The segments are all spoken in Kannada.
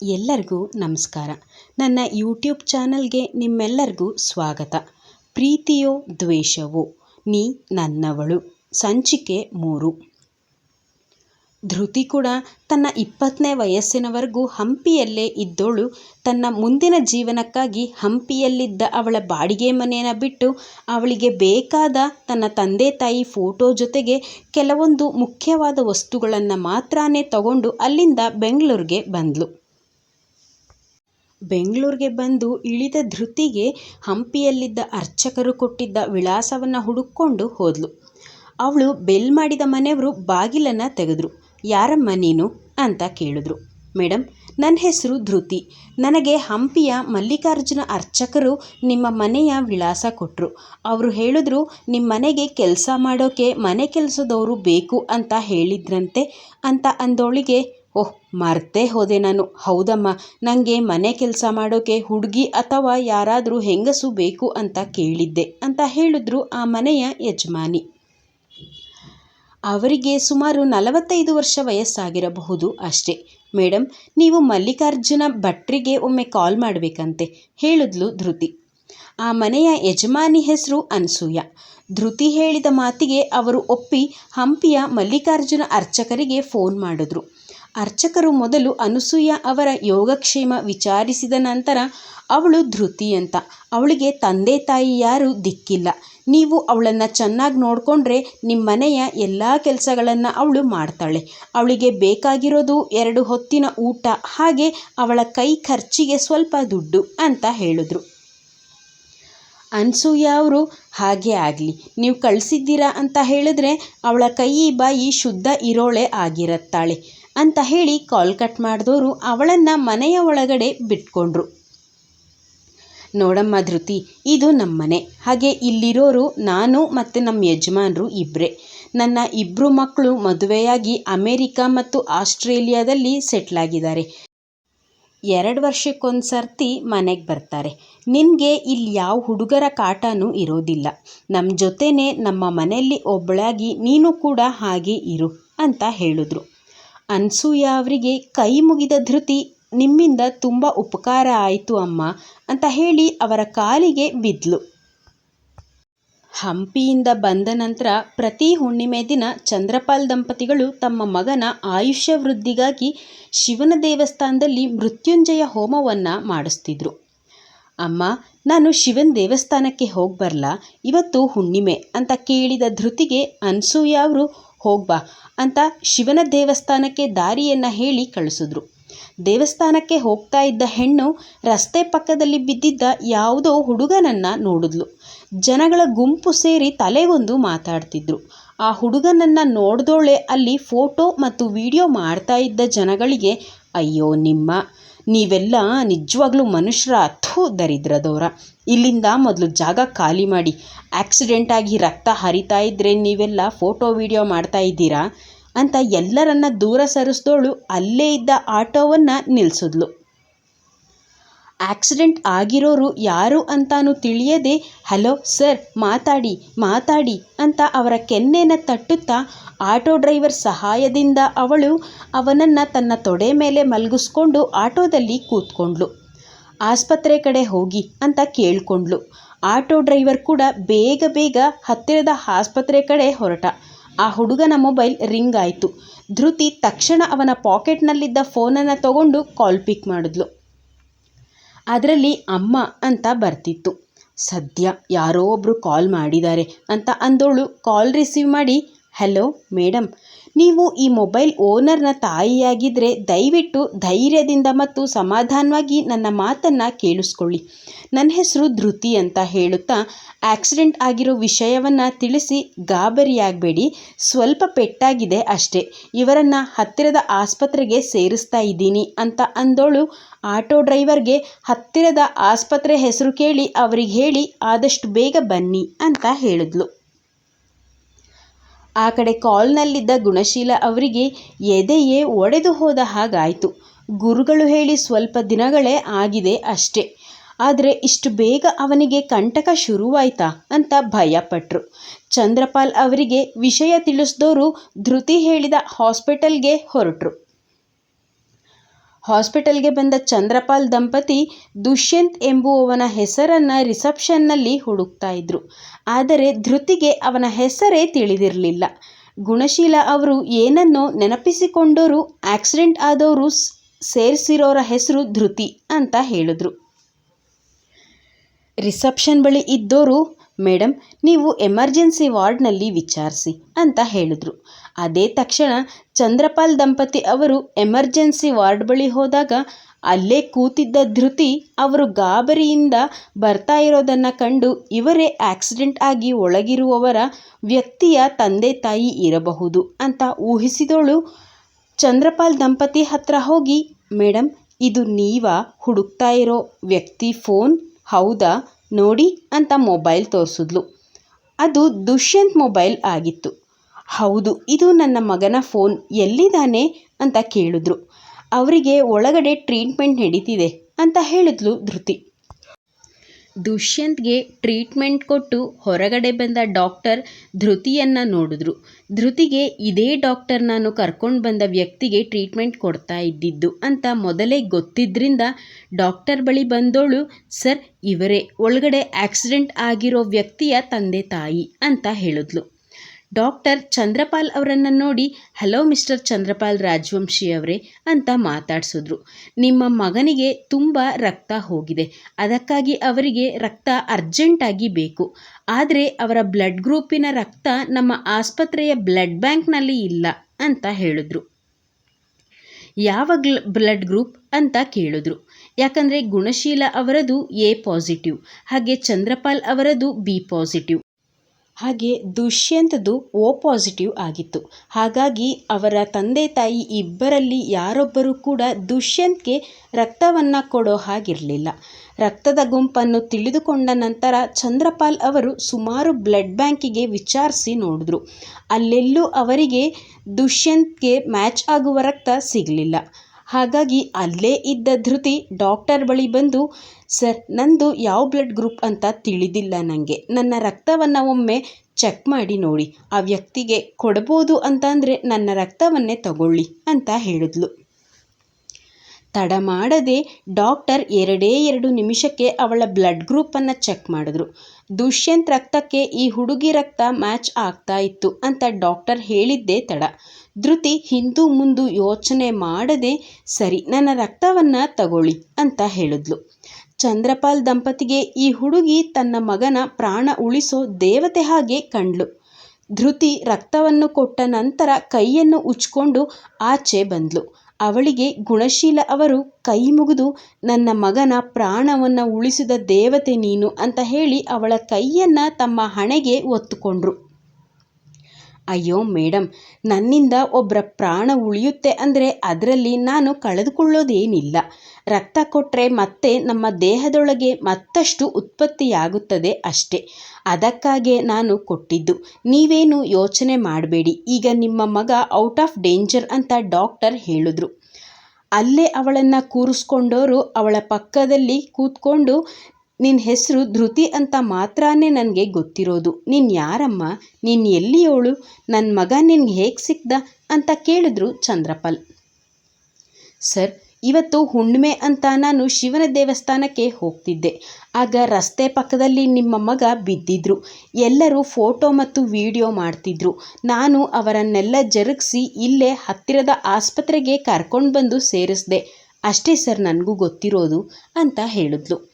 ಎಲ್ಲರಿಗೂ ನಮಸ್ಕಾರ. ನನ್ನ ಯೂಟ್ಯೂಬ್ ಚಾನಲ್ಗೆ ನಿಮ್ಮೆಲ್ಲರಿಗೂ ಸ್ವಾಗತ. ಪ್ರೀತಿಯೋ ದ್ವೇಷವೋ, ನೀ ನನ್ನವಳು. ಸಂಚಿಕೆ ಮೂರು. ಧೃತಿ ಕೂಡ ತನ್ನ ಇಪ್ಪತ್ತನೇ ವಯಸ್ಸಿನವರೆಗೂ ಹಂಪಿಯಲ್ಲೇ ಇದ್ದೋಳು. ತನ್ನ ಮುಂದಿನ ಜೀವನಕ್ಕಾಗಿ ಹಂಪಿಯಲ್ಲಿದ್ದ ಅವಳ ಬಾಡಿಗೆ ಮನೆಯನ್ನು ಬಿಟ್ಟು ಅವಳಿಗೆ ಬೇಕಾದ ತನ್ನ ತಂದೆ ತಾಯಿ ಫೋಟೋ ಜೊತೆಗೆ ಕೆಲವೊಂದು ಮುಖ್ಯವಾದ ವಸ್ತುಗಳನ್ನು ಮಾತ್ರನೇ ತಗೊಂಡು ಅಲ್ಲಿಂದ ಬೆಂಗಳೂರಿಗೆ ಬಂದಳು ಬೆಂಗಳೂರಿಗೆ ಬಂದು ಇಳಿದ ಧೃತಿಗೆ ಹಂಪಿಯಲ್ಲಿದ್ದ ಅರ್ಚಕರು ಕೊಟ್ಟಿದ್ದ ವಿಳಾಸವನ್ನು ಹುಡುಕೊಂಡು ಹೋದ್ಲು. ಅವಳು ಬೆಲ್ ಮಾಡಿದ ಮನೆಯವರು ಬಾಗಿಲನ್ನು ತೆಗೆದ್ರು. ಯಾರಮ್ಮ ನೀನು? ಅಂತ ಕೇಳಿದ್ರು. ಮೇಡಮ್ ನನ್ನ ಹೆಸರು ಧೃತಿ. ನನಗೆ ಹಂಪಿಯ ಮಲ್ಲಿಕಾರ್ಜುನ ಅರ್ಚಕರು ನಿಮ್ಮ ಮನೆಯ ವಿಳಾಸ ಕೊಟ್ಟರು ಅವರು ಹೇಳಿದ್ರು ನಿಮ್ಮ ಮನೆಗೆ ಕೆಲಸ ಮಾಡೋಕೆ ಮನೆ ಕೆಲಸದವರು ಬೇಕು ಅಂತ ಹೇಳಿದ್ರಂತೆ ಅಂತ ಅಂದೋಳಿಗೆ ಓಹ್, ಮರ್ತೇ ಹೋದೆ ನಾನು. ಹೌದಮ್ಮ ನನಗೆ ಮನೆ ಕೆಲಸ ಮಾಡೋಕ್ಕೆ ಹುಡುಗಿ ಅಥವಾ ಯಾರಾದರೂ ಹೆಂಗಸು ಬೇಕು ಅಂತ ಕೇಳಿದ್ದೆ ಅಂತ ಹೇಳಿದ್ರು ಆ ಮನೆಯ ಯಜಮಾನಿ. ಅವರಿಗೆ ಸುಮಾರು ನಲವತ್ತೈದು ವರ್ಷ ವಯಸ್ಸಾಗಿರಬಹುದು ಅಷ್ಟೇ. ಮೇಡಮ್ ನೀವು ಮಲ್ಲಿಕಾರ್ಜುನ ಭಟ್ರಿಗೆ ಒಮ್ಮೆ ಕಾಲ್ ಮಾಡಬೇಕಂತೆ, ಹೇಳಿದ್ಲು ಧೃತಿ. ಆ ಮನೆಯ ಯಜಮಾನಿ ಹೆಸರು ಅನ್ಸೂಯ. ಧೃತಿ ಹೇಳಿದ ಮಾತಿಗೆ ಅವರು ಒಪ್ಪಿ ಹಂಪಿಯ ಮಲ್ಲಿಕಾರ್ಜುನ ಅರ್ಚಕರಿಗೆ ಫೋನ್ ಮಾಡಿದ್ರು. ಅರ್ಚಕರು ಮೊದಲು ಅನಸೂಯ ಅವರ ಯೋಗಕ್ಷೇಮ ವಿಚಾರಿಸಿದ ನಂತರ ಅವಳು ಧೃತಿ ಅಂತ ಅವಳಿಗೆ ತಂದೆ ತಾಯಿ ಯಾರು ದಿಕ್ಕಿಲ್ಲ. ನೀವು ಅವಳನ್ನು ಚೆನ್ನಾಗಿ ನೋಡಿಕೊಂಡ್ರೆ ನಿಮ್ಮ ಮನೆಯ ಎಲ್ಲ ಕೆಲಸಗಳನ್ನು ಅವಳು ಮಾಡ್ತಾಳೆ. ಅವಳಿಗೆ ಬೇಕಾಗಿರೋದು ಎರಡು ಹೊತ್ತಿನ ಊಟ, ಹಾಗೆ ಅವಳ ಕೈ ಖರ್ಚಿಗೆ ಸ್ವಲ್ಪ ದುಡ್ಡು ಅಂತ ಹೇಳಿದ್ರು. ಅನ್ಸೂಯ ಅವರು, ಹಾಗೆ ಆಗಲಿ. ನೀವು ಕಳಿಸಿದ್ದೀರಾ? ಅಂತ ಹೇಳಿದ್ರೆ ಅವಳ ಕೈ ಬಾಯಿ ಶುದ್ಧ ಇರೋಳೆ ಆಗಿರತ್ತಾಳೆ. ಅಂತ ಹೇಳಿ ಕಾಲ್ ಕಟ್ ಮಾಡಿದವರು ಅವಳನ್ನು ಮನೆಯ ಒಳಗಡೆ ಬಿಟ್ಕೊಂಡ್ರು. ನೋಡಮ್ಮ ಧೃತಿ, ಇದು ನಮ್ಮ ಮನೆ ಹಾಗೆ ಇಲ್ಲಿರೋರು ನಾನು ಮತ್ತು ನಮ್ಮ ಯಜಮಾನರು ಇಬ್ಬರೇ ನನ್ನ ಇಬ್ಬರು ಮಕ್ಕಳು ಮದುವೆಯಾಗಿ ಅಮೇರಿಕಾ ಮತ್ತು ಆಸ್ಟ್ರೇಲಿಯಾದಲ್ಲಿ ಸೆಟ್ಲಾಗಿದ್ದಾರೆ ಎರಡು ವರ್ಷಕ್ಕೊಂದು ಸರ್ತಿ ಮನೆಗೆ ಬರ್ತಾರೆ. ನಿನಗೆ ಇಲ್ಲಿ ಯಾವ ಹುಡುಗರ ಕಾಟನೂ ಇರೋದಿಲ್ಲ. ನಮ್ಮ ಜೊತೆನೇ ನಮ್ಮ ಮನೆಯಲ್ಲಿ ಒಬ್ಬಳಾಗಿ ನೀನು ಕೂಡ ಹಾಗೆ ಇರು ಅಂತ ಹೇಳಿದ್ರು. ಅನ್ಸೂಯ ಅವರಿಗೆ ಕೈ ಮುಗಿದ ಧೃತಿ, ನಿಮ್ಮಿಂದ ತುಂಬ ಉಪಕಾರ ಆಯಿತು ಅಮ್ಮ, ಅಂತ ಹೇಳಿ ಅವರ ಕಾಲಿಗೆ ಬಿದ್ಲು. ಹಂಪಿಯಿಂದ ಬಂದ ನಂತರ ಪ್ರತಿ ಹುಣ್ಣಿಮೆ ದಿನ ಚಂದ್ರಪಾಲ್ ದಂಪತಿಗಳು ತಮ್ಮ ಮಗನ ಆಯುಷ್ಯ ವೃದ್ಧಿಗಾಗಿ ಶಿವನ ದೇವಸ್ಥಾನದಲ್ಲಿ ಮೃತ್ಯುಂಜಯ ಹೋಮವನ್ನು ಮಾಡಿಸ್ತಿದ್ರು. ಅಮ್ಮ, ನಾನು ಶಿವನ ದೇವಸ್ಥಾನಕ್ಕೆ ಹೋಗಿ ಬರಲಾ ಇವತ್ತು ಹುಣ್ಣಿಮೆ, ಅಂತ ಕೇಳಿದ ಧೃತಿಗೆ ಅನ್ಸೂಯ ಅವರು, ಹೋಗ್ಬಾ ಅಂತ ಶಿವನ ದೇವಸ್ಥಾನಕ್ಕೆ ದಾರಿಯನ್ನು ಹೇಳಿ ಕಳಿಸಿದ್ರು. ದೇವಸ್ಥಾನಕ್ಕೆ ಹೋಗ್ತಾ ಇದ್ದ ಹೆಣ್ಣು ರಸ್ತೆ ಪಕ್ಕದಲ್ಲಿ ಬಿದ್ದಿದ್ದ ಯಾವುದೋ ಹುಡುಗನನ್ನು ನೋಡಿದ್ಲು. ಜನಗಳ ಗುಂಪು ಸೇರಿ ತಲೆಗೊಂದು ಮಾತಾಡ್ತಿದ್ರು. ಆ ಹುಡುಗನನ್ನು ನೋಡಿದೋಳೆ ಅಲ್ಲಿ ಫೋಟೋ ಮತ್ತು ವಿಡಿಯೋ ಮಾಡ್ತಾ ಇದ್ದ ಜನಗಳಿಗೆ, ಅಯ್ಯೋ, ನಿಮ್ಮ ನೀವೆಲ್ಲ ನಿಜವಾಗ್ಲೂ ಮನುಷ್ಯರ ಅಥೂ ದರಿದ್ರದವರ ಇಲ್ಲಿಂದ ಮೊದಲು ಜಾಗ ಖಾಲಿ ಮಾಡಿ. ಆಕ್ಸಿಡೆಂಟ್ ಆಗಿ ರಕ್ತ ಹರಿತಾ ಇದ್ದರೆ ನೀವೆಲ್ಲ ಫೋಟೋ, ವಿಡಿಯೋ ಮಾಡ್ತಾ ಇದ್ದೀರಾ? ಅಂತ ಎಲ್ಲರನ್ನ ದೂರ ಸರಿಸ್ದೋಳು ಅಲ್ಲೇ ಇದ್ದ ಆಟೋವನ್ನು ನಿಲ್ಲಿಸಿದ್ಲು ಆಕ್ಸಿಡೆಂಟ್ ಆಗಿರೋರು ಯಾರು ಅಂತಾನು ತಿಳಿಯದೆ, ಹಲೋ ಸರ್, ಮಾತಾಡಿ ಮಾತಾಡಿ ಅಂತ ಅವರ ಕೆನ್ನೆನ ತಟ್ಟುತ್ತಾ ಆಟೋ ಡ್ರೈವರ್ ಸಹಾಯದಿಂದ ಅವಳು ಅವನನ್ನು ತನ್ನ ತೊಡೆ ಮೇಲೆ ಮಲಗಿಸ್ಕೊಂಡು ಆಟೋದಲ್ಲಿ ಕೂತ್ಕೊಂಡ್ಳು. ಆಸ್ಪತ್ರೆ ಕಡೆ ಹೋಗಿ ಅಂತ ಕೇಳ್ಕೊಂಡ್ಳು. ಆಟೋ ಡ್ರೈವರ್ ಕೂಡ ಬೇಗ ಬೇಗ ಹತ್ತಿರದ ಆಸ್ಪತ್ರೆ ಕಡೆ ಹೊರಟ. ಆ ಹುಡುಗನ ಮೊಬೈಲ್ ರಿಂಗ್ ಆಯಿತು. ಧೃತಿ ತಕ್ಷಣ ಅವನ ಪಾಕೆಟ್ನಲ್ಲಿದ್ದ ಫೋನನ್ನು ತಗೊಂಡು ಕಾಲ್ ಪಿಕ್ ಮಾಡಿದ್ಲು. ಅದರಲ್ಲಿ ಅಮ್ಮ ಅಂತ ಬರ್ತಿತ್ತು. ಸದ್ಯ ಯಾರೋ ಒಬ್ಬರು ಕಾಲ್ ಮಾಡಿದ್ದಾರೆ ಅಂತ ಅಂದೋಳು ಕಾಲ್ ರಿಸೀವ್ ಮಾಡಿ, ಹಲೋ ಮೇಡಮ್ ನೀವು ಈ ಮೊಬೈಲ್ ಓನರ್ನ ತಾಯಿಯಾಗಿದ್ದರೆ ದಯವಿಟ್ಟು ಧೈರ್ಯದಿಂದ ಮತ್ತು ಸಮಾಧಾನವಾಗಿ ನನ್ನ ಮಾತನ್ನು ಕೇಳಿಸ್ಕೊಳ್ಳಿ. ನನ್ನ ಹೆಸರು ಧೃತಿ ಅಂತ ಹೇಳುತ್ತಾ ಆಕ್ಸಿಡೆಂಟ್ ಆಗಿರೋ ವಿಷಯವನ್ನು ತಿಳಿಸಿ ಗಾಬರಿಯಾಗಬೇಡಿ. ಸ್ವಲ್ಪ ಪೆಟ್ಟಾಗಿದೆ ಅಷ್ಟೇ. ಇವರನ್ನು ಹತ್ತಿರದ ಆಸ್ಪತ್ರೆಗೆ ಸೇರಿಸ್ತಾ ಇದ್ದೀನಿ ಅಂತ ಅಂದೋಳು ಆಟೋ ಡ್ರೈವರ್ಗೆ ಹತ್ತಿರದ ಆಸ್ಪತ್ರೆ ಹೆಸರು ಕೇಳಿ ಅವರಿಗೆ ಹೇಳಿ, ಆದಷ್ಟು ಬೇಗ ಬನ್ನಿ ಅಂತ ಹೇಳಿದ್ಲು. ಆ ಕಡೆ ಕಾಲ್ನಲ್ಲಿದ್ದ ಗುಣಶೀಲ ಅವರಿಗೆ ಎದೆಯೇ ಒಡೆದು ಹೋದ ಹಾಗಾಯಿತು. ಗುರುಗಳು ಹೇಳಿ ಸ್ವಲ್ಪ ದಿನಗಳೇ ಆಗಿದೆ ಅಷ್ಟೇ. ಆದರೆ ಇಷ್ಟು ಬೇಗ ಅವನಿಗೆ ಕಂಟಕ ಶುರುವಾಯ್ತಾ ಅಂತ ಭಯಪಟ್ಟರು ಚಂದ್ರಪಾಲ್ ಅವರಿಗೆ ವಿಷಯ ತಿಳಿಸಿದವರು ಧೃತಿ ಹೇಳಿದ ಹಾಸ್ಪಿಟಲ್ಗೆ ಹೊರಟರು. ಹಾಸ್ಪಿಟಲ್ಗೆ ಬಂದ ಚಂದ್ರಪಾಲ್ ದಂಪತಿ ದುಷ್ಯಂತ್ ಎಂಬುವವನ ಹೆಸರನ್ನು ರಿಸೆಪ್ಷನ್ನಲ್ಲಿ ಹುಡುಕ್ತಾ ಇದ್ರು. ಆದರೆ ಧೃತಿಗೆ ಅವನ ಹೆಸರೇ ತಿಳಿದಿರಲಿಲ್ಲ. ಗುಣಶೀಲ ಅವರು ಏನನ್ನೋ ನೆನಪಿಸಿಕೊಂಡವರು ಆಕ್ಸಿಡೆಂಟ್ ಆದವರು ಸೇರಿಸಿರೋರ ಹೆಸರು ಧೃತಿ ಅಂತ ಹೇಳಿದ್ರು. ರಿಸೆಪ್ಷನ್ ಬಳಿ ಇದ್ದೋರು ಮೇಡಮ್ ನೀವು ಎಮರ್ಜೆನ್ಸಿ ವಾರ್ಡ್ನಲ್ಲಿ ವಿಚಾರಿಸಿ ಅಂತ ಹೇಳಿದ್ರು. ಅದೇ ತಕ್ಷಣ ಚಂದ್ರಪಾಲ್ ದಂಪತಿ ಅವರು ಎಮರ್ಜೆನ್ಸಿ ವಾರ್ಡ್ ಬಳಿ ಹೋದಾಗ ಅಲ್ಲೇ ಕೂತಿದ್ದ ಧೃತಿ ಅವರು ಗಾಬರಿಯಿಂದ ಬರ್ತಾ ಇರೋದನ್ನು ಕಂಡು ಇವರೇ ಆಕ್ಸಿಡೆಂಟ್ ಆಗಿ ಒಳಗಿರುವವರ ವ್ಯಕ್ತಿಯ ತಂದೆ ತಾಯಿ ಇರಬಹುದು ಅಂತ ಊಹಿಸಿದವಳು ಚಂದ್ರಪಾಲ್ ದಂಪತಿ ಹತ್ರ ಹೋಗಿ ಮೇಡಮ್ ಇದು ನೀವ? ಹುಡುಕ್ತಾ ಇರೋ ವ್ಯಕ್ತಿ ಫೋನ್? ಹೌದಾ? ನೋಡಿ ಅಂತ ಮೊಬೈಲ್ ತೋರಿಸಿದ್ಲು. ಅದು ದುಷ್ಯಂತ್ ಮೊಬೈಲ್ ಆಗಿತ್ತು. ಹೌದು, ಇದು ನನ್ನ ಮಗನ ಫೋನ್, ಎಲ್ಲಿದ್ದಾನೆ ಅಂತ ಕೇಳಿದ್ರು. ಅವರಿಗೆ ಒಳಗಡೆ ಟ್ರೀಟ್ಮೆಂಟ್ ನಡೀತಿದೆ ಅಂತ ಹೇಳಿದ್ಲು ಧೃತಿ. ದುಷ್ಯಂತ್ಗೆ ಟ್ರೀಟ್ಮೆಂಟ್ ಕೊಟ್ಟು ಹೊರಗಡೆ ಬಂದ ಡಾಕ್ಟರ್ ಧೃತಿಯನ್ನು ನೋಡಿದ್ರು. ಧೃತಿಗೆ ಇದೇ ಡಾಕ್ಟರ್ ನಾನು ಕರ್ಕೊಂಡು ಬಂದ ವ್ಯಕ್ತಿಗೆ ಟ್ರೀಟ್ಮೆಂಟ್ ಕೊಡ್ತಾ ಇದ್ದಿದ್ದು ಅಂತ ಮೊದಲೇ ಗೊತ್ತಿದ್ದರಿಂದ ಡಾಕ್ಟರ್ ಬಳಿ ಬಂದೋಳು, ಸರ್, ಇವರೇ, ಒಳಗಡೆ ಆಕ್ಸಿಡೆಂಟ್ ಆಗಿರೋ ವ್ಯಕ್ತಿಯ ತಂದೆ ತಾಯಿ ಅಂತ ಹೇಳಿದ್ಲು. ಡಾಕ್ಟರ್ ಚಂದ್ರಪಾಲ್ ಅವರನ್ನು ನೋಡಿ, ಹಲೋ ಮಿಸ್ಟರ್ ಚಂದ್ರಪಾಲ್ ರಾಜವಂಶಿ ಅವರೇ ಅಂತ ಮಾತಾಡಿಸಿದ್ರು. ನಿಮ್ಮ ಮಗನಿಗೆ ತುಂಬ ರಕ್ತ ಹೋಗಿದೆ. ಅದಕ್ಕಾಗಿ ಅವರಿಗೆ ರಕ್ತ ಅರ್ಜೆಂಟಾಗಿ ಬೇಕು. ಆದರೆ ಅವರ ಬ್ಲಡ್ ಗ್ರೂಪಿನ ರಕ್ತ ನಮ್ಮ ಆಸ್ಪತ್ರೆಯ ಬ್ಲಡ್ ಬ್ಯಾಂಕ್ನಲ್ಲಿ ಇಲ್ಲ ಅಂತ ಹೇಳಿದ್ರು. ಯಾವ ಬ್ಲಡ್ ಗ್ರೂಪ್ ಅಂತ ಕೇಳಿದ್ರು. ಯಾಕಂದರೆ ಗುಣಶೀಲ ಅವರದು ಎ ಪಾಸಿಟಿವ್, ಹಾಗೆ ಚಂದ್ರಪಾಲ್ ಅವರದು ಬಿ ಪಾಸಿಟಿವ್. ಹಾಗೆ ದುಷ್ಯಂತದು ಓ ಪಾಸಿಟಿವ್ ಆಗಿತ್ತು. ಹಾಗಾಗಿ ಅವರ ತಂದೆ ತಾಯಿ ಇಬ್ಬರಲ್ಲಿ ಯಾರೊಬ್ಬರೂ ಕೂಡ ದುಷ್ಯಂತ್ಗೆ ರಕ್ತವನ್ನು ಕೊಡೋ ಹಾಗಿರಲಿಲ್ಲ. ರಕ್ತದ ಗುಂಪನ್ನು ತಿಳಿದುಕೊಂಡ ನಂತರ ಚಂದ್ರಪಾಲ್ ಅವರು ಸುಮಾರು ಬ್ಲಡ್ ಬ್ಯಾಂಕಿಗೆ ವಿಚಾರಿಸಿ ನೋಡಿದ್ರು. ಅಲ್ಲೆಲ್ಲೂ ಅವರಿಗೆ ದುಷ್ಯಂತ್ಗೆ ಮ್ಯಾಚ್ ಆಗುವ ರಕ್ತ ಸಿಗಲಿಲ್ಲ. ಹಾಗಾಗಿ ಅಲ್ಲೇ ಇದ್ದ ಧೃತಿ ಡಾಕ್ಟರ್ ಬಳಿ ಬಂದು, ಸರ್, ನಂದು ಯಾವ ಬ್ಲಡ್ ಗ್ರೂಪ್ ಅಂತ ತಿಳಿದಿಲ್ಲ ನನಗೆ ನನ್ನ ರಕ್ತವನ್ನು ಒಮ್ಮೆ ಚೆಕ್ ಮಾಡಿ ನೋಡಿ. ಆ ವ್ಯಕ್ತಿಗೆ ಕೊಡ್ಬೋದು ಅಂತಂದರೆ ನನ್ನ ರಕ್ತವನ್ನೇ ತಗೊಳ್ಳಿ ಅಂತ ಹೇಳಿದ್ಲು. ತಡ ಮಾಡದೆ ಡಾಕ್ಟರ್ ಎರಡೇ ಎರಡು ನಿಮಿಷಕ್ಕೆ ಅವಳ ಬ್ಲಡ್ ಗ್ರೂಪನ್ನು ಚೆಕ್ ಮಾಡಿದ್ರು. ದುಷ್ಯಂತ್ ರಕ್ತಕ್ಕೆ ಈ ಹುಡುಗಿ ರಕ್ತ ಮ್ಯಾಚ್ ಆಗ್ತಾ ಇತ್ತು ಅಂತ ಡಾಕ್ಟರ್ ಹೇಳಿದ್ದೇ ತಡ. ಧೃತಿ ಹಿಂದೂ ಮುಂದು ಯೋಚನೆ ಮಾಡದೆ, ಸರಿ, ನನ್ನ ರಕ್ತವನ್ನು ತಗೊಳ್ಳಿ ಅಂತ ಹೇಳಿದ್ಲು. ಚಂದ್ರಪಾಲ್ ದಂಪತಿಗೆ ಈ ಹುಡುಗಿ ತನ್ನ ಮಗನ ಪ್ರಾಣ ಉಳಿಸೋ ದೇವತೆ ಹಾಗೆ ಕಂಡ್ಲು ಧೃತಿ ರಕ್ತವನ್ನು ಕೊಟ್ಟ ನಂತರ ಕೈಯನ್ನು ಉಚ್ಕೊಂಡು ಆಚೆ ಬಂದ್ಲು. ಅವಳಿಗೆ ಗುಣಶೀಲ ಅವರು ಕೈ ಮುಗಿದು, ನನ್ನ ಮಗನ ಪ್ರಾಣವನ್ನು ಉಳಿಸಿದ ದೇವತೆ ನೀನು ಅಂತ ಹೇಳಿ ಅವಳ ಕೈಯನ್ನು ತಮ್ಮ ಹಣೆಗೆ ಒತ್ತುಕೊಂಡ್ರು. ಅಯ್ಯೋ ಮೇಡಮ್ ನನ್ನಿಂದ ಒಬ್ಬರ ಪ್ರಾಣ ಉಳಿಯುತ್ತೆ ಅಂದರೆ ಅದರಲ್ಲಿ ನಾನು ಕಳೆದುಕೊಳ್ಳೋದೇನಿಲ್ಲ. ರಕ್ತ ಕೊಟ್ಟರೆ ಮತ್ತೆ ನಮ್ಮ ದೇಹದೊಳಗೆ ಮತ್ತಷ್ಟು ಉತ್ಪತ್ತಿಯಾಗುತ್ತದೆ ಅಷ್ಟೇ. ಅದಕ್ಕಾಗೆ ನಾನು ಕೊಟ್ಟಿದ್ದು. ನೀವೇನು ಯೋಚನೆ ಮಾಡಬೇಡಿ. ಈಗ ನಿಮ್ಮ ಮಗ ಔಟ್ ಆಫ್ ಡೇಂಜರ್ ಅಂತ ಡಾಕ್ಟರ್ ಹೇಳಿದ್ರು. ಅಲ್ಲೇ ಅವಳನ್ನು ಕೂರಿಸ್ಕೊಂಡವರು ಅವಳ ಪಕ್ಕದಲ್ಲಿ ಕೂತ್ಕೊಂಡು ನಿನ್ನ ಹೆಸರು ಧೃತಿ ಅಂತ ಮಾತ್ರನೇ ನನಗೆ ಗೊತ್ತಿರೋದು. ನೀನು ಯಾರಮ್ಮ? ನೀನು ಎಲ್ಲಿಯೋಳು? ನನ್ನ ಮಗ ನಿನ್ಗೆ ಹೇಗೆ ಸಿಕ್ದ? ಅಂತ ಕೇಳಿದ್ರು ಚಂದ್ರಪಾಲ್. ಸರ್, ಇವತ್ತು ಹುಣ್ಣಿಮೆ ಅಂತ ನಾನು ಶಿವನ ದೇವಸ್ಥಾನಕ್ಕೆ ಹೋಗ್ತಿದ್ದೆ. ಆಗ ರಸ್ತೆ ಪಕ್ಕದಲ್ಲಿ ನಿಮ್ಮ ಮಗ ಬಿದ್ದಿದ್ರು. ಎಲ್ಲರೂ ಫೋಟೋ ಮತ್ತು ವಿಡಿಯೋ ಮಾಡ್ತಿದ್ರು. ನಾನು ಅವರನ್ನೆಲ್ಲ ಜರುಗಿಸಿ ಇಲ್ಲೇ ಹತ್ತಿರದ ಆಸ್ಪತ್ರೆಗೆ ಕರ್ಕೊಂಡು ಬಂದು ಸೇರಿಸ್ದೆ. ಅಷ್ಟೇ ಸರ್, ನನಗೂ ಗೊತ್ತಿರೋದು ಅಂತ ಹೇಳಿದ್ಲು.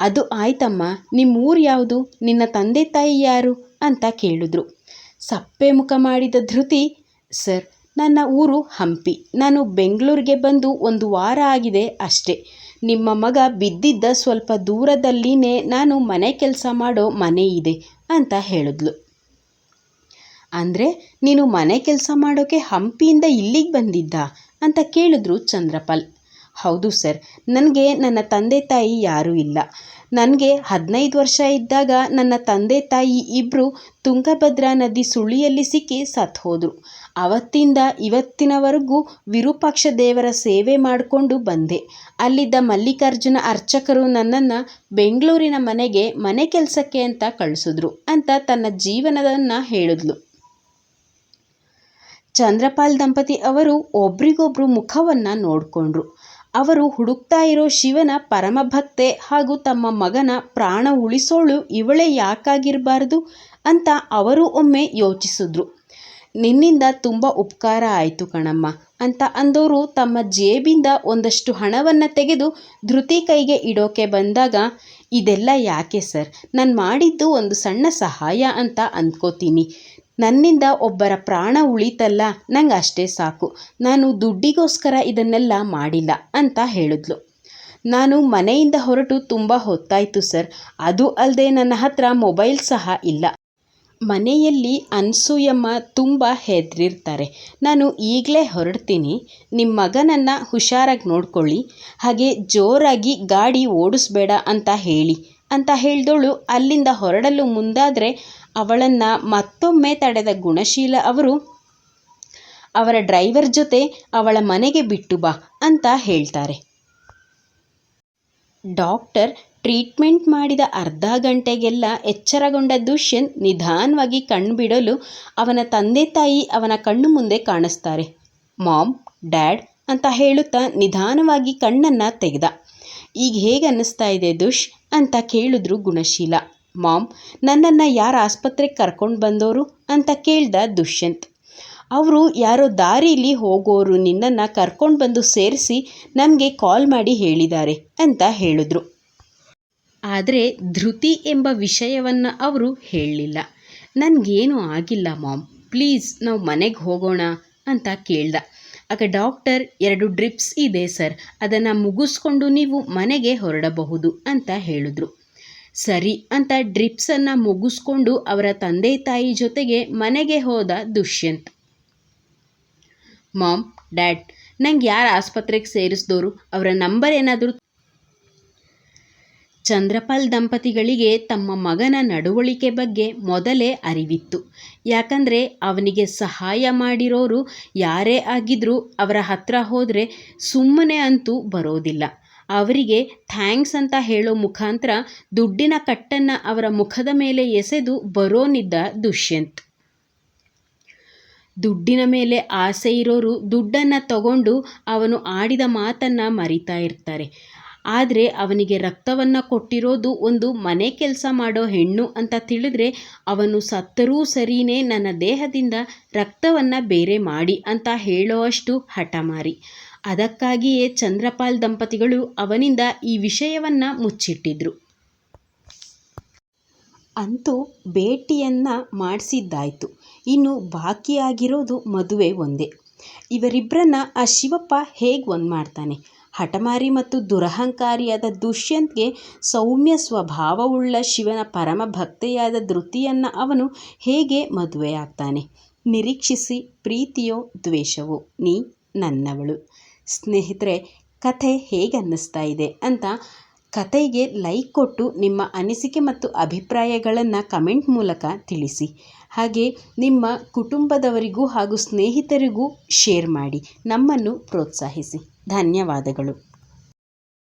ಅದು ಆಯ್ತಮ್ಮ ನಿಮ್ಮ ಊರು ಯಾವುದು? ನಿನ್ನ ತಂದೆ ತಾಯಿ ಯಾರು? ಅಂತ ಕೇಳಿದ್ರು. ಸಪ್ಪೆ ಮುಖ ಮಾಡಿದ ಧೃತಿ, ಸರ್, ನನ್ನ ಊರು ಹಂಪಿ. ನಾನು ಬೆಂಗಳೂರಿಗೆ ಬಂದು ಒಂದು ವಾರ ಆಗಿದೆ ಅಷ್ಟೇ. ನಿಮ್ಮ ಮಗ ಬಿದ್ದಿದ್ದ ಸ್ವಲ್ಪ ದೂರದಲ್ಲಿನೇ ನಾನು ಮನೆ ಕೆಲಸ ಮಾಡೋ ಮನೆ ಇದೆ ಅಂತ ಹೇಳಿದ್ಲು. ಅಂದರೆ ನೀನು ಮನೆ ಕೆಲಸ ಮಾಡೋಕ್ಕೆ ಹಂಪಿಯಿಂದ ಇಲ್ಲಿಗೆ ಬಂದಿದ್ದ? ಅಂತ ಕೇಳಿದ್ರು ಚಂದ್ರಪಾಲ್. ಹೌದು ಸರ್. ನನಗೆ ನನ್ನ ತಂದೆ ತಾಯಿ ಯಾರೂ ಇಲ್ಲ. ನನಗೆ ಹದಿನೈದು ವರ್ಷ ಇದ್ದಾಗ ನನ್ನ ತಂದೆ ತಾಯಿ ಇಬ್ಬರು ತುಂಗಭದ್ರಾ ನದಿ ಸುಳಿಯಲ್ಲಿ ಸಿಕ್ಕಿ ಸತ್ತು ಅವತ್ತಿಂದ ಇವತ್ತಿನವರೆಗೂ ವಿರೂಪಾಕ್ಷ ದೇವರ ಸೇವೆ ಮಾಡಿಕೊಂಡು ಬಂದೆ. ಅಲ್ಲಿದ್ದ ಮಲ್ಲಿಕಾರ್ಜುನ ಅರ್ಚಕರು ನನ್ನನ್ನು ಬೆಂಗಳೂರಿನ ಮನೆಗೆ ಮನೆ ಕೆಲಸಕ್ಕೆ ಅಂತ ಕಳಿಸಿದ್ರು ಅಂತ ತನ್ನ ಜೀವನದನ್ನು ಹೇಳಿದ್ಲು. ಚಂದ್ರಪಾಲ್ ದಂಪತಿ ಅವರು ಒಬ್ರಿಗೊಬ್ರು ಮುಖವನ್ನು ನೋಡಿಕೊಂಡ್ರು. ಅವರು ಹುಡುಕ್ತಾ ಇರೋ ಶಿವನ ಪರಮಭಕ್ತೆ ಹಾಗೂ ತಮ್ಮ ಮಗನ ಪ್ರಾಣ ಉಳಿಸೋಳು ಇವಳೇ ಯಾಕಾಗಿರಬಾರ್ದು ಅಂತ ಅವರು ಒಮ್ಮೆ ಯೋಚಿಸಿದ್ರು. ನಿನ್ನಿಂದ ತುಂಬ ಉಪಕಾರ ಆಯಿತು ಕಣಮ್ಮ ಅಂತ ಅಂದವರು ತಮ್ಮ ಜೇಬಿಂದ ಒಂದಷ್ಟು ಹಣವನ್ನು ತೆಗೆದು ಧೃತಿ ಕೈಗೆ ಇಡೋಕೆ ಬಂದಾಗ, ಇದೆಲ್ಲ ಯಾಕೆ ಸರ್? ನಾನು ಮಾಡಿದ್ದು ಒಂದು ಸಣ್ಣ ಸಹಾಯ ಅಂತ ಅಂದ್ಕೋತೀನಿ. ನನ್ನಿಂದ ಒಬ್ಬರ ಪ್ರಾಣ ಉಳಿತಲ್ಲ, ನಂಗೆ ಅಷ್ಟೇ ಸಾಕು. ನಾನು ದುಡ್ಡಿಗೋಸ್ಕರ ಇದನ್ನೆಲ್ಲ ಮಾಡಿಲ್ಲ ಅಂತ ಹೇಳಿದ್ಲು. ನಾನು ಮನೆಯಿಂದ ಹೊರಟು ತುಂಬ ಹೊತ್ತಾಯಿತು ಸರ್. ಅದು ಅಲ್ಲದೆ ನನ್ನ ಹತ್ರ ಮೊಬೈಲ್ ಸಹ ಇಲ್ಲ. ಮನೆಯಲ್ಲಿ ಅನ್ಸೂಯಮ್ಮ ತುಂಬ ಹೆದರಿರ್ತಾರೆ. ನಾನು ಈಗಲೇ ಹೊರಡ್ತೀನಿ. ನಿಮ್ಮ ಮಗನನ್ನು ಹುಷಾರಾಗಿ ನೋಡ್ಕೊಳ್ಳಿ. ಹಾಗೆ ಜೋರಾಗಿ ಗಾಡಿ ಓಡಿಸ್ಬೇಡ ಅಂತ ಹೇಳಿ. ಅಂತ ಹೇಳಿದವಳು ಅಲ್ಲಿಂದ ಹೊರಡಲು ಮುಂದಾದರೆ ಅವಳನ್ನು ಮತ್ತೊಮ್ಮೆ ತಡೆದ ಗುಣಶೀಲ ಅವರು, ಅವರ ಡ್ರೈವರ್ ಜೊತೆ ಅವಳ ಮನೆಗೆ ಬಿಟ್ಟು ಬಾ ಅಂತ ಹೇಳ್ತಾರೆ. ಡಾಕ್ಟರ್ ಟ್ರೀಟ್ಮೆಂಟ್ ಮಾಡಿದ ಅರ್ಧ ಗಂಟೆಗೆಲ್ಲ ಎಚ್ಚರಗೊಂಡ ದುಷ್ಯಂತ್ ನಿಧಾನವಾಗಿ ಕಣ್ಬಿಡಲು ಅವನ ತಂದೆ ತಾಯಿ ಅವನ ಕಣ್ಣು ಮುಂದೆ ಕಾಣಿಸ್ತಾರೆ. ಮಾಮ್, ಡ್ಯಾಡ್ ಅಂತ ಹೇಳುತ್ತಾ ನಿಧಾನವಾಗಿ ಕಣ್ಣನ್ನು ತೆಗೆದ. ಈಗ ಹೇಗೆ ಅನ್ನಿಸ್ತಾ ಇದೆ ದುಷ್? ಅಂತ ಕೇಳಿದ್ರು ಗುಣಶೀಲ. ಮಾಮ್, ನನ್ನನ್ನು ಯಾರು ಆಸ್ಪತ್ರೆಗೆ ಕರ್ಕೊಂಡು ಬಂದವರು ಅಂತ ಕೇಳ್ದ ದುಷ್ಯಂತ್. ಅವರು ಯಾರೋ ದಾರಿಲಿ ಹೋಗೋರು ನಿನ್ನನ್ನು ಕರ್ಕೊಂಡು ಬಂದು ಸೇರಿಸಿ ನಮಗೆ ಕಾಲ್ ಮಾಡಿ ಹೇಳಿದ್ದಾರೆ ಅಂತ ಹೇಳಿದ್ರು. ಆದರೆ ಧೃತಿ ಎಂಬ ವಿಷಯವನ್ನು ಅವರು ಹೇಳಲಿಲ್ಲ. ನನಗೇನು ಆಗಿಲ್ಲ ಮಾಮ್, ಪ್ಲೀಸ್ ನಾವು ಮನೆಗೆ ಹೋಗೋಣ, ಅಂತ ಕೇಳ್ದ. ಆಗ ಡಾಕ್ಟರ್, ಎರಡು ಡ್ರಿಪ್ಸ್ ಇದೆ ಸರ್, ಅದನ್ನು ಮುಗಿಸ್ಕೊಂಡು ನೀವು ಮನೆಗೆ ಹೊರಡಬಹುದು, ಅಂತ ಹೇಳಿದ್ರು. ಸರಿ ಅಂತ ಡ್ರಿಪ್ಸನ್ನು ಮುಗಿಸ್ಕೊಂಡು ಅವರ ತಂದೆ ತಾಯಿ ಜೊತೆಗೆ ಮನೆಗೆ ಹೋದ ದುಷ್ಯಂತ್. ಮಾಮ್, ಡ್ಯಾಡ್, ನಂಗೆ ಯಾರು ಆಸ್ಪತ್ರೆಗೆ ಸೇರಿಸಿದವರು ಅವರ ನಂಬರ್ ಏನಾದರೂ ಚಂದ್ರಪಾಲ್ ದಂಪತಿಗಳಿಗೆ ತಮ್ಮ ಮಗನ ನಡವಳಿಕೆ ಬಗ್ಗೆ ಮೊದಲೇ ಅರಿವಿತ್ತು. ಯಾಕಂದರೆ ಅವನಿಗೆ ಸಹಾಯ ಮಾಡಿರೋರು ಯಾರೇ ಆಗಿದ್ರೂ ಅವರ ಹತ್ರ ಹೋದರೆ ಸುಮ್ಮನೆ ಅಂತೂ ಬರೋದಿಲ್ಲ. ಅವರಿಗೆ ಥ್ಯಾಂಕ್ಸ್ ಅಂತ ಹೇಳೋ ಮುಖಾಂತರ ದುಡ್ಡಿನ ಕಟ್ಟನ್ನು ಅವರ ಮುಖದ ಮೇಲೆ ಎಸೆದು ಬರೋನಿದ್ದ ದುಷ್ಯಂತ್. ದುಡ್ಡಿನ ಮೇಲೆ ಆಸೆ ಇರೋರು ದುಡ್ಡನ್ನು ತಗೊಂಡು ಅವನು ಆಡಿದ ಮಾತನ್ನು ಮರಿತಾ ಇರ್ತಾರೆ. ಆದರೆ ಅವನಿಗೆ ರಕ್ತವನ್ನು ಕೊಟ್ಟಿರೋದು ಒಂದು ಮನೆ ಕೆಲಸ ಮಾಡೋ ಹೆಣ್ಣು ಅಂತ ತಿಳಿದ್ರೆ ಅವನು ಸತ್ತರೂ ಸರಿನೇ ನನ್ನ ದೇಹದಿಂದ ರಕ್ತವನ್ನು ಬೇರೆ ಮಾಡಿ ಅಂತ ಹೇಳೋವಷ್ಟು ಹಠಮಾರಿ. ಅದಕ್ಕಾಗಿಯೇ ಚಂದ್ರಪಾಲ್ ದಂಪತಿಗಳು ಅವನಿಂದ ಈ ವಿಷಯವನ್ನು ಮುಚ್ಚಿಟ್ಟಿದ್ರು. ಅಂತೂ ಭೇಟಿಯನ್ನು ಮಾಡಿಸಿದ್ದಾಯಿತು. ಇನ್ನು ಬಾಕಿಯಾಗಿರೋದು ಮದುವೆ ಒಂದೇ. ಇವರಿಬ್ಬರನ್ನ ಆ ಶಿವಪ್ಪ ಹೇಗೆ ಒಂದು ಮಾಡ್ತಾನೆ ಹಠಮಾರಿ ಮತ್ತು ದುರಹಂಕಾರಿಯಾದ ದುಷ್ಯಂತ್ಗೆ ಸೌಮ್ಯ ಸ್ವಭಾವವುಳ್ಳ ಶಿವನ ಪರಮ ಭಕ್ತೆಯಾದ ಧೃತಿಯನ್ನು ಅವನು ಹೇಗೆ ಮದುವೆಯಾಗ್ತಾನೆ? ನಿರೀಕ್ಷಿಸಿ ಪ್ರೀತಿಯೋ ದ್ವೇಷವೋ, ನೀ ನನ್ನವಳು. ಸ್ನೇಹಿತರೆ, ಕಥೆ ಹೇಗೆ ಅನ್ನಿಸ್ತಾ ಇದೆ ಅಂತ ಕಥೆಗೆ ಲೈಕ್ ಕೊಟ್ಟು ನಿಮ್ಮ ಅನಿಸಿಕೆ ಮತ್ತು ಅಭಿಪ್ರಾಯಗಳನ್ನು ಕಮೆಂಟ್ ಮೂಲಕ ತಿಳಿಸಿ. ಹಾಗೆ ನಿಮ್ಮ ಕುಟುಂಬದವರಿಗೂ ಹಾಗೂ ಸ್ನೇಹಿತರಿಗೂ ಶೇರ್ ಮಾಡಿ. ನಮ್ಮನ್ನು ಪ್ರೋತ್ಸಾಹಿಸಿ. ಧನ್ಯವಾದಗಳು.